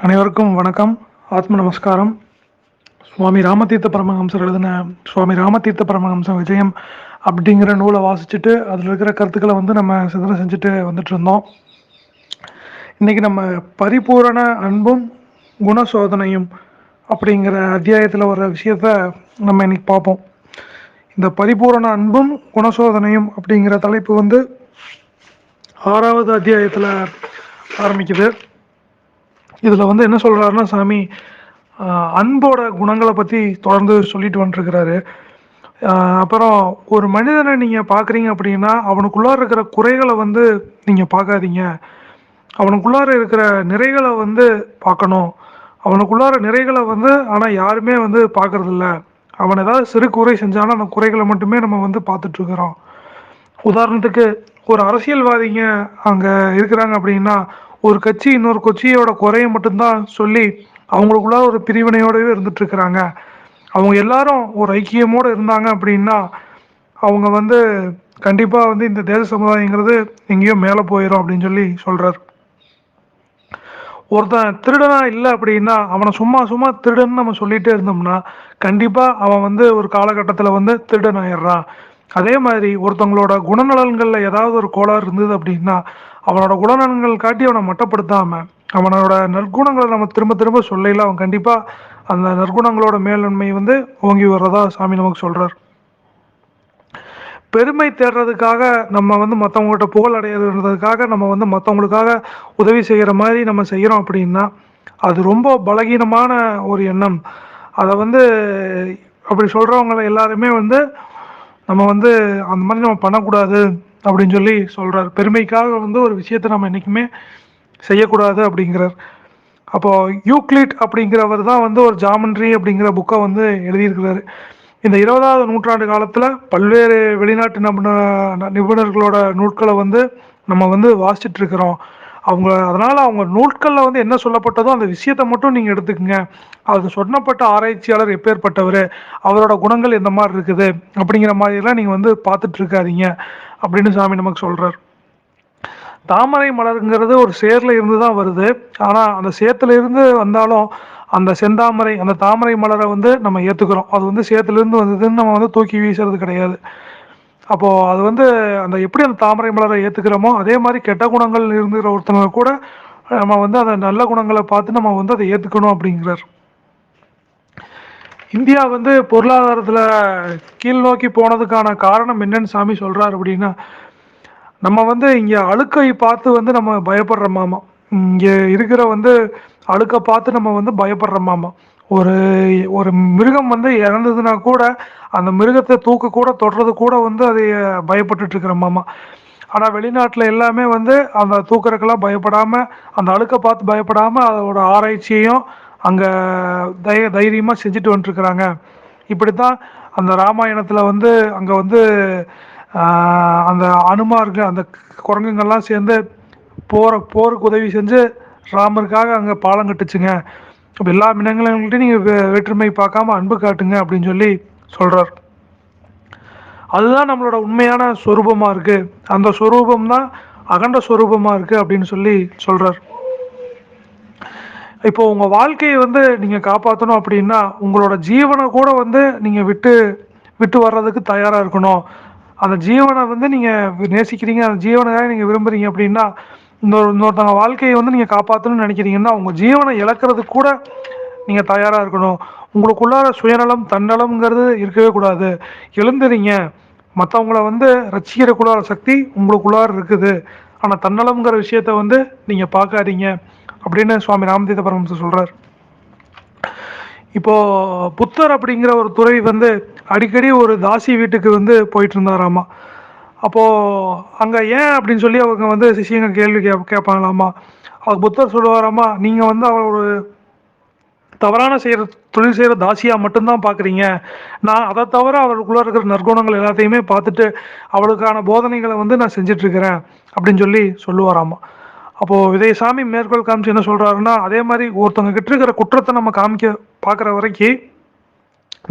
அனைவருக்கும் வணக்கம். ஆத்ம நமஸ்காரம். சுவாமி ராமதீர்த்த பரமஹம்சர் எழுதின சுவாமி ராமதீர்த்த பரமஹம்சம் விஜயம் அப்படிங்கிற நூலை வாசிச்சுட்டு அதில் இருக்கிற கருத்துக்களை வந்து நம்ம சிந்தனை செஞ்சுட்டு வந்துட்டு இருந்தோம். இன்னைக்கு நம்ம பரிபூரண அன்பும் குணசோதனையும் அப்படிங்கிற அத்தியாயத்தில் வர விஷயத்த நம்ம இன்னைக்கு பார்ப்போம். இந்த பரிபூரண அன்பும் குணசோதனையும் அப்படிங்கிற தலைப்பு வந்து ஆறாவது அத்தியாயத்தில் ஆரம்பிக்குது. இதில் வந்து என்ன சொல்கிறாருன்னா சாமி அன்போட குணங்களை பற்றி தொடர்ந்து சொல்லிட்டு வந்துருக்கிறாரு. ஆஹ் அப்புறம் ஒரு மனிதனை நீங்கள் பார்க்குறீங்க அப்படின்னா அவனுக்குள்ளார இருக்கிற குறைகளை வந்து நீங்கள் பார்க்காதீங்க அவனுக்குள்ளார இருக்கிற நிறைகளை வந்து பார்க்கணும். அவனுக்குள்ளார நிறைகளை வந்து ஆனால் யாருமே வந்து பார்க்கறதில்ல அவன் ஏதாவது சிறு குறை செஞ்சாலும் அந்த குறைகளை மட்டுமே நம்ம வந்து பார்த்துட்ருக்குறோம். உதாரணத்துக்கு ஒரு அரசியல்வாதிங்க அங்கே இருக்கிறாங்க அப்படின்னா ஒரு கட்சி இன்னொரு கட்சியோட குறைய மட்டும்தான் சொல்லி அவங்களுக்குள்ள ஒரு பிரிவினையோடவே இருந்துட்டு இருக்கிறாங்க அவங்க எல்லாரும் ஒரு ஐக்கியமோடு இருந்தாங்க அப்படின்னா அவங்க வந்து கண்டிப்பாக வந்து இந்த தேச சமுதாயங்கிறது எங்கேயோ மேலே போயிடும் அப்படின்னு சொல்லி சொல்கிறார் ஒருத்தன் திருடனா இல்லை அப்படின்னா அவனை சும்மா சும்மா திருடன்னு நம்ம சொல்லிட்டே இருந்தோம்னா கண்டிப்பாக அவன் வந்து ஒரு காலகட்டத்தில் வந்து திருடன் ஆயிடுறான். அதே மாதிரி ஒருத்தவங்களோட குணநலன்களில் ஏதாவது ஒரு கோளாறு இருந்தது அப்படின்னா அவனோட குணநலன்கள் காட்டி அவனை மட்டப்படுத்தாமல் அவனோட நற்குணங்களை நம்ம திரும்ப திரும்ப சொல்லையில அவன் கண்டிப்பாக அந்த நற்குணங்களோட மேலன்மை வந்து ஓங்கி வர்றதா சாமி நமக்கு சொல்கிறார் பெருமை தேடுறதுக்காக நம்ம வந்து மற்றவங்கள்ட்ட புகழ் அடையிறதுக்காக நம்ம வந்து மற்றவங்களுக்காக உதவி செய்கிற மாதிரி நம்ம செய்கிறோம் அப்படின்னா அது ரொம்ப பலகீனமான ஒரு எண்ணம். அதை வந்து அப்படி சொல்கிறவங்கள எல்லாருமே வந்து நம்ம வந்து அந்த மாதிரி நம்ம பண்ணக்கூடாது. அப்படின்னு சொல்லி சொல்கிறார் பெருமைக்காக வந்து ஒரு விஷயத்தை நம்ம என்றைக்குமே செய்யக்கூடாது அப்படிங்கிறார். அப்போது யூக்ளிட் அப்படிங்கிறவர் தான் வந்து ஒரு ஜாமன்ட்ரி அப்படிங்கிற புக்கை வந்து எழுதியிருக்கிறாரு. இந்த இருபதாவது நூற்றாண்டு காலத்தில் பல்வேறு வெளிநாட்டு நிபுண நிபுணர்களோட நூட்களை வந்து நம்ம வந்து வாசிச்சுட்டு இருக்கிறோம். அவங்க அதனால் அவங்க நூட்களில் வந்து என்ன சொல்லப்பட்டதோ அந்த விஷயத்தை மட்டும் நீங்கள் எடுத்துக்கங்க. அது சொன்னப்பட்ட ஆராய்ச்சியாளர் எப்பேற்பட்டவர் அவரோட குணங்கள் எந்த மாதிரி இருக்குது அப்படிங்கிற மாதிரிலாம் நீங்கள் வந்து பார்த்துட்டு இருக்காதீங்க அப்படின்னு சாமி நமக்கு சொல்கிறார் தாமரை மலருங்கிறது ஒரு சேர்ல இருந்து தான் வருது. ஆனால் அந்த சேத்துல இருந்து வந்தாலும் அந்த செந்தாமரை அந்த தாமரை மலரை வந்து நம்ம ஏற்றுக்கிறோம் அது வந்து சேத்துலேருந்து வந்ததுன்னு நம்ம வந்து தூக்கி வீசுறது கிடையாது. அப்போது அது வந்து அந்த எப்படி அந்த தாமரை மலரை ஏற்றுக்கிறோமோ அதே மாதிரி கெட்ட குணங்கள் இருந்துகிற ஒருத்தவங்க கூட நம்ம வந்து அந்த நல்ல குணங்களை பார்த்து நம்ம வந்து அதை ஏற்றுக்கணும் அப்படிங்கிறார். இந்தியா வந்து பொருளாதாரத்தில் கீழ் நோக்கி போனதுக்கான காரணம் என்னன்னு சாமி சொல்கிறார் அப்படின்னா நம்ம வந்து இங்கே அழுக்கை பார்த்து வந்து நம்ம பயப்படுறோமாமா இங்கே இருக்கிற வந்து அழுக்கை பார்த்து நம்ம வந்து பயப்படுறோமாமா ஒரு ஒரு மிருகம் வந்து இறந்ததுன்னா கூட அந்த மிருகத்தை தூக்க கூட தொடுறது கூட வந்து அதை பயப்பட்டுட்டு இருக்கிறோமாமா ஆனால் வெளிநாட்டில் எல்லாமே வந்து அந்த தூக்கறக்கெல்லாம் பயப்படாமல் அந்த அழுக்கை பார்த்து பயப்படாமல் அதோட ஆராய்ச்சியையும் அங்கே தை தைரியமாக செஞ்சுட்டு வந்துட்டுருக்குறாங்க இப்படி தான் அந்த ராமாயணத்தில் வந்து அங்கே வந்து அந்த அனுமார்கள் அந்த குரங்குங்கள்லாம் சேர்ந்து போகிற போருக்கு உதவி செஞ்சு ராமருக்காக அங்கே பாலம் கட்டுச்சுங்க. அப்போ எல்லா மினங்கள்கிட்டையும் நீங்கள் வேற்றுமை பார்க்காம அன்பு காட்டுங்க அப்படின்னு சொல்லி சொல்கிறார் அதுதான் நம்மளோட உண்மையான ஸ்வரூபமாக இருக்குது அந்த ஸ்வரூபம் தான் அகண்ட ஸ்வரூபமாக இருக்குது அப்படின்னு சொல்லி சொல்கிறார் இப்போ உங்கள் வாழ்க்கையை வந்து நீங்கள் காப்பாற்றணும் அப்படின்னா உங்களோட ஜீவனை கூட வந்து நீங்கள் விட்டு விட்டு வர்றதுக்கு தயாராக இருக்கணும். அந்த ஜீவனை வந்து நீங்கள் நேசிக்கிறீங்க அந்த ஜீவனை நீங்கள் விரும்புகிறீங்க அப்படின்னா இன்னொருத்தவங்க வாழ்க்கையை வந்து நீங்கள் காப்பாற்றணும்னு நினைக்கிறீங்கன்னா உங்கள் ஜீவனை இழக்கிறது கூட நீங்கள் தயாராக இருக்கணும். உங்களுக்குள்ளார சுயநலம் தன்னலம்ங்கிறது இருக்கவே கூடாது. எழுந்துறீங்க. மற்றவங்கள வந்து ரசிக்கிறக்குள்ளார சக்தி உங்களுக்குள்ளார இருக்குது. ஆனால் தன்னலம்ங்கிற விஷயத்த வந்து நீங்கள் பார்க்காதீங்க. அப்படின்னு சுவாமி ராமதீத பரமசு சொல்கிறார் இப்போ புத்தர் அப்படிங்கிற ஒரு துறை வந்து அடிக்கடி ஒரு தாசி வீட்டுக்கு வந்து போயிட்டு இருந்தாராமா? அப்போது அங்கே ஏன் அப்படின்னு சொல்லி அவங்க வந்து சிஷியங்க கேள்வி கே கேட்பாங்களாமா அவர் புத்தர் சொல்லுவாராம்மா நீங்கள் வந்து அவர் ஒரு தவறான செய்கிற தொழில் செய்கிற தாசியாக மட்டும்தான் பார்க்குறீங்க நான் அதை தவிர அவருக்குள்ளே இருக்கிற நற்குணங்கள் எல்லாத்தையுமே பார்த்துட்டு அவளுக்கான போதனைகளை வந்து நான் செஞ்சிட்ருக்கிறேன் அப்படின்னு சொல்லி சொல்லுவாராம்மா. அப்போது விஜயசாமி மேற்கோள் காமிச்சு என்ன சொல்கிறாருன்னா அதே மாதிரி ஒருத்தவங்க கிட்ட இருக்கிற குற்றத்தை நம்ம காமிக்க பார்க்குற வரைக்கும்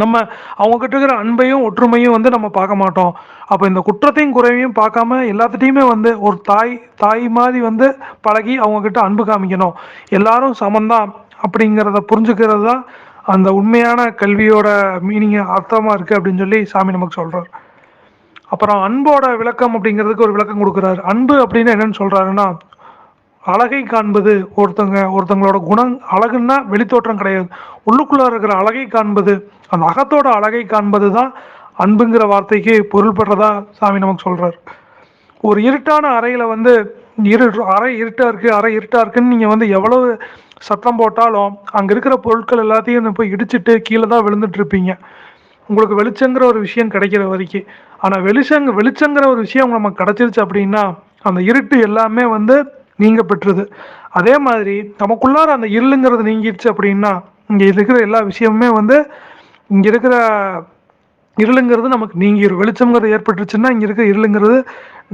நம்ம அவங்கக்கிட்ட இருக்கிற அன்பையும் ஒற்றுமையும் வந்து நம்ம பார்க்க மாட்டோம். அப்போ இந்த குற்றத்தையும் குறைவையும் பார்க்காம எல்லாத்துட்டையுமே வந்து ஒரு தாய் தாய் மாதிரி வந்து பழகி அவங்கக்கிட்ட அன்பு காமிக்கணும். எல்லாரும் சமந்தான் அப்படிங்கிறத புரிஞ்சுக்கிறது தான் அந்த உண்மையான கல்வியோட மீனிங் அர்த்தமாக இருக்குது அப்படின்னு சொல்லி சாமி நமக்கு சொல்கிறார் அப்புறம் அன்போட விளக்கம் அப்படிங்கிறதுக்கு ஒரு விளக்கம் கொடுக்குறாரு. அன்பு அப்படின்னு என்னன்னு சொல்கிறாருன்னா அழகை காண்பது ஒருத்தங்க ஒருத்தங்களோட குணம் அழகுன்னா வெளித்தோற்றம் கிடையாது. உள்ளுக்குள்ளே இருக்கிற அழகை காண்பது அந்த அகத்தோட அழகை காண்பது தான் அன்புங்கிற வார்த்தைக்கு பொருள்படுறதா சாமி நமக்கு சொல்றார். ஒரு இருட்டான அறையில வந்து இரு அறை இருட்டா இருக்கு அறை இருட்டா இருக்குன்னு நீங்க வந்து எவ்வளவு சத்தம் போட்டாலும் அங்க இருக்கிற பொருட்கள் எல்லாத்தையும் போய் இடிச்சிட்டு கீழே தான் விழுந்துட்டு இருப்பீங்க. உங்களுக்கு வெளிச்சங்கிற ஒரு விஷயம் கிடைக்கிற வரைக்கும். ஆனால் வெளிச்சங்க வெளிச்சங்கிற ஒரு விஷயம் நமக்கு கிடைச்சிருச்சு அப்படின்னா அந்த இருட்டு எல்லாமே வந்து நீங்க பெற்றது. அதே மாதிரி நமக்குள்ளார அந்த இருளுங்கிறது நீங்கிடுச்சு அப்படின்னா இங்கே இருக்கிற எல்லா விஷயமுமே வந்து இங்கே இருக்கிற இருளுங்கிறது நமக்கு நீங்கிரும். வெளிச்சம்ங்கிறது ஏற்பட்டுருச்சுன்னா இங்கே இருக்கிற இருளுங்கிறது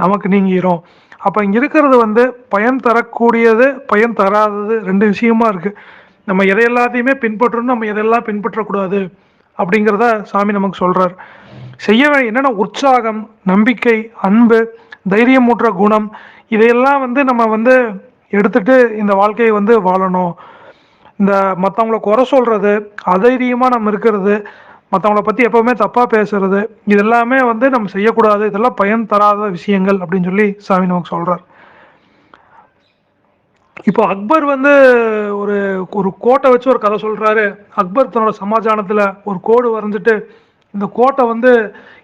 நமக்கு நீங்கிரும். அப்போ இங்கே இருக்கிறது வந்து பயன் தரக்கூடியது பயன் தராதது ரெண்டு விஷயமா இருக்குது நம்ம எதை எல்லாத்தையுமே பின்பற்றணும் நம்ம எதெல்லாம் பின்பற்றக்கூடாது அப்படிங்கிறத சாமி நமக்கு சொல்கிறார் செய்ய என்னென்ன உற்சாகம் நம்பிக்கை அன்பு தைரியமூற்ற குணம் இதையெல்லாம் வந்து நம்ம வந்து எடுத்துட்டு இந்த வாழ்க்கையை வந்து வாழணும். இந்த மற்றவங்கள குறை சொல்கிறது அதைரியமாக நம்ம இருக்கிறது மற்றவங்கள பற்றி எப்போவுமே தப்பாக பேசுறது இதெல்லாமே வந்து நம்ம செய்யக்கூடாது இதெல்லாம் பயன் தராத விஷயங்கள் அப்படின்னு சொல்லி சாமி நமக்கு சொல்கிறார் இப்போ அக்பர் வந்து ஒரு ஒரு கோட்டை வச்சு ஒரு கதை சொல்கிறாரு அக்பர் தன்னோட சமாதானத்தில் ஒரு கோடு வரைஞ்சிட்டு இந்த கோட்டை வந்து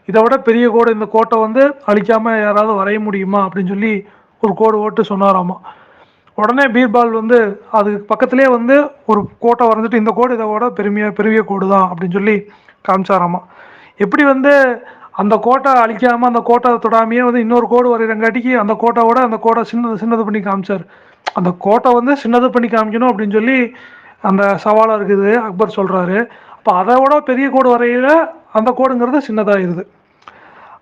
இதை விட பெரிய கோடு இந்த கோட்டை வந்து அழிக்காமல் யாராவது வரைய முடியுமா அப்படின்னு சொல்லி ஒரு கோடு ஓட்டு சொன்னாராமா. உடனே பீர்பால் வந்து அதுக்கு பக்கத்துலேயே வந்து ஒரு கோட்டை வரைஞ்சிட்டு இந்த கோடு இதை விட பெருமையா பெரிய கோடு தான் அப்படின்னு சொல்லி காமிச்சாராமா. எப்படி வந்து அந்த கோட்டை அழிக்காமல் அந்த கோட்டை தொடாமையே வந்து இன்னொரு கோடு வரைகிறங்காட்டிக்கு அந்த கோட்டையோட அந்த கோட்டை சின்னது சின்னது பண்ணி காமிச்சார். அந்த கோட்டை வந்து சின்னது பண்ணி காமிக்கணும் அப்படின்னு சொல்லி அந்த சவாலாக இருக்குது அக்பர் சொல்கிறாரு அப்போ அதை விட பெரிய கோடு வரையில அந்த கோடுங்கிறது சின்னதாகிடுது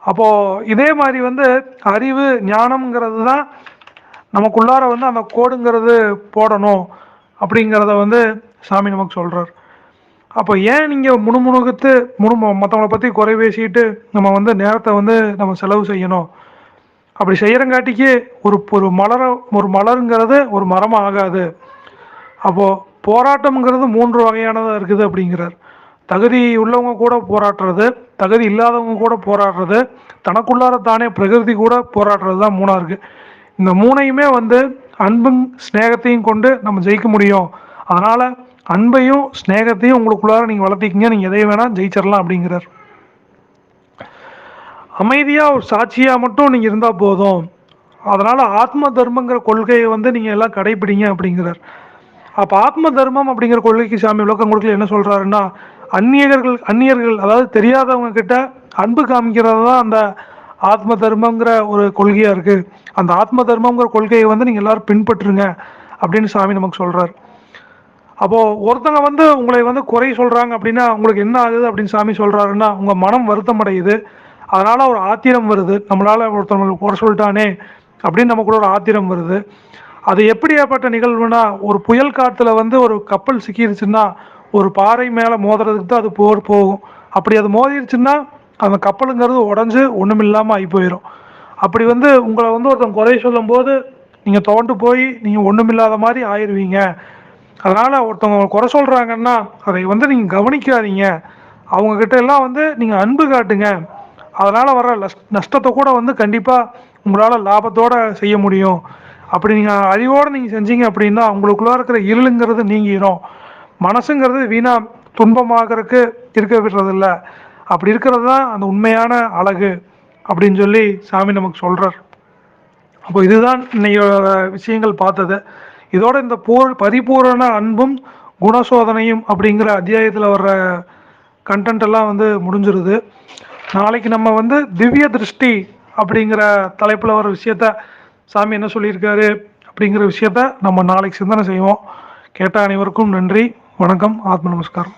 அப்போது இதே மாதிரி வந்து அறிவு ஞானம்ங்கிறது தான் நமக்குள்ளார வந்து அந்த கோடுங்கிறது போடணும் அப்படிங்கிறத வந்து சாமி நமக்கு சொல்கிறார் அப்போ ஏன் நீங்கள் முணுமுணுகுத்து முணு மற்றவங்கள பற்றி குறை பேசிட்டு நம்ம வந்து நேரத்தை வந்து நம்ம செலவு செய்யணும்? அப்படி செய்கிறங்காட்டிக்கு ஒரு ஒரு மலர ஒரு மலருங்கிறது ஒரு மரமாக ஆகாது. அப்போது போராட்டம்ங்கிறது மூன்று வகையானதாக இருக்குது அப்படிங்கிறார். தகுதி உள்ளவங்க கூட போராடுறது தகுதி இல்லாதவங்க கூட போராடுறது தனக்குள்ளார தானே பிரகிருதி கூட போராடுறது தான் மூணாக இருக்குது இந்த மூணையுமே வந்து அன்பும் ஸ்நேகத்தையும் கொண்டு நம்ம ஜெயிக்க முடியும். அதனால் அன்பையும் ஸ்நேகத்தையும் உங்களுக்குள்ளார நீங்கள் வளர்த்திக்கிங்க. நீங்கள் எதை வேணால் ஜெயிச்சிடலாம் அப்படிங்கிறார். அமைதியாக ஒரு சாட்சியாக மட்டும் நீங்கள் இருந்தால் போதும். அதனால் ஆத்ம தர்மங்கிற கொள்கையை வந்து நீங்கள் எல்லாம் கடைபிடிங்க அப்படிங்கிறார். அப்போ ஆத்ம தர்மம் அப்படிங்கிற கொள்கைக்கு சாமி விளக்கம் கொடுக்கல என்ன சொல்கிறாருன்னா அந்நியர்கள் அந்நியர்கள் அதாவது தெரியாதவங்க கிட்ட அன்பு காமிக்கிறது தான் அந்த ஆத்ம தர்மங்கிற ஒரு கொள்கையாக இருக்குது அந்த ஆத்ம தர்மங்கிற கொள்கையை வந்து நீங்கள் எல்லோரும் பின்பற்றுங்க அப்படின்னு சாமி நமக்கு சொல்கிறார் அப்போது ஒருத்தங்க வந்து உங்களை வந்து குறை சொல்கிறாங்க அப்படின்னா உங்களுக்கு என்ன ஆகுது அப்படின்னு சாமி சொல்கிறாருன்னா உங்கள் மனம் வருத்தம் அடையுது அதனால் ஒரு ஆத்திரம் வருது. நம்மளால் ஒருத்தவங்க குறை சொல்லிட்டானே அப்படின்னு நமக்குள்ள ஒரு ஆத்திரம் வருது. அது எப்படியாப்பட்ட நிகழ்வுனா ஒரு புயல் காற்றுல வந்து ஒரு கப்பல் சிக்கிருச்சுன்னா ஒரு பாறை மேலே மோதுறதுக்கு தான் அது போர் போகும். அப்படி அது மோதிருச்சுன்னா அந்த கப்பலுங்கிறது உடஞ்சி ஒன்றும் இல்லாமல் ஆகி போயிடும் அப்படி வந்து உங்களை வந்து ஒருத்தன் குறை சொல்லும்போது நீங்கள் தோண்டு போய் நீங்கள் ஒன்றுமில்லாத மாதிரி ஆயிடுவீங்க அதனால் ஒருத்தவங்க குறை சொல்கிறாங்கன்னா அதை வந்து நீங்கள் கவனிக்காதீங்க. அவங்கக்கிட்ட எல்லாம் வந்து நீங்கள் அன்பு காட்டுங்க. அதனால் வர நஷ்டத்தை கூட வந்து கண்டிப்பாக உங்களால் லாபத்தோடு செய்ய முடியும். அப்படி நீங்கள் அறிவோடு நீங்கள் செஞ்சீங்க அப்படின்னா உங்களுக்குள்ளே இருக்கிற இருளுங்கிறது நீங்கிடும் மனசுங்கிறது வீணாக துன்பமாகறதுக்கு இருக்க விடுறதில்ல. அப்படி இருக்கிறது தான் அந்த உண்மையான அழகு அப்படின்னு சொல்லி சாமி நமக்கு சொல்கிறார் அப்போ இதுதான் இன்னையோட விஷயங்கள் பார்த்தது. இதோட இந்த போர் பரிபூரண அன்பும் குணசோதனையும் அப்படிங்கிற அத்தியாயத்தில் வர்ற கண்டென்ட் எல்லாம் வந்து முடிஞ்சிருது. நாளைக்கு நம்ம வந்து திவ்ய திருஷ்டி அப்படிங்கிற தலைப்பில் வர விஷயத்த சாமி என்ன சொல்லியிருக்காரு அப்படிங்கிற விஷயத்த நம்ம நாளைக்கு சிந்தனை செய்வோம். கேட்ட அனைவருக்கும் நன்றி. வணக்கம். ஆத்ம நமஸ்காரம்.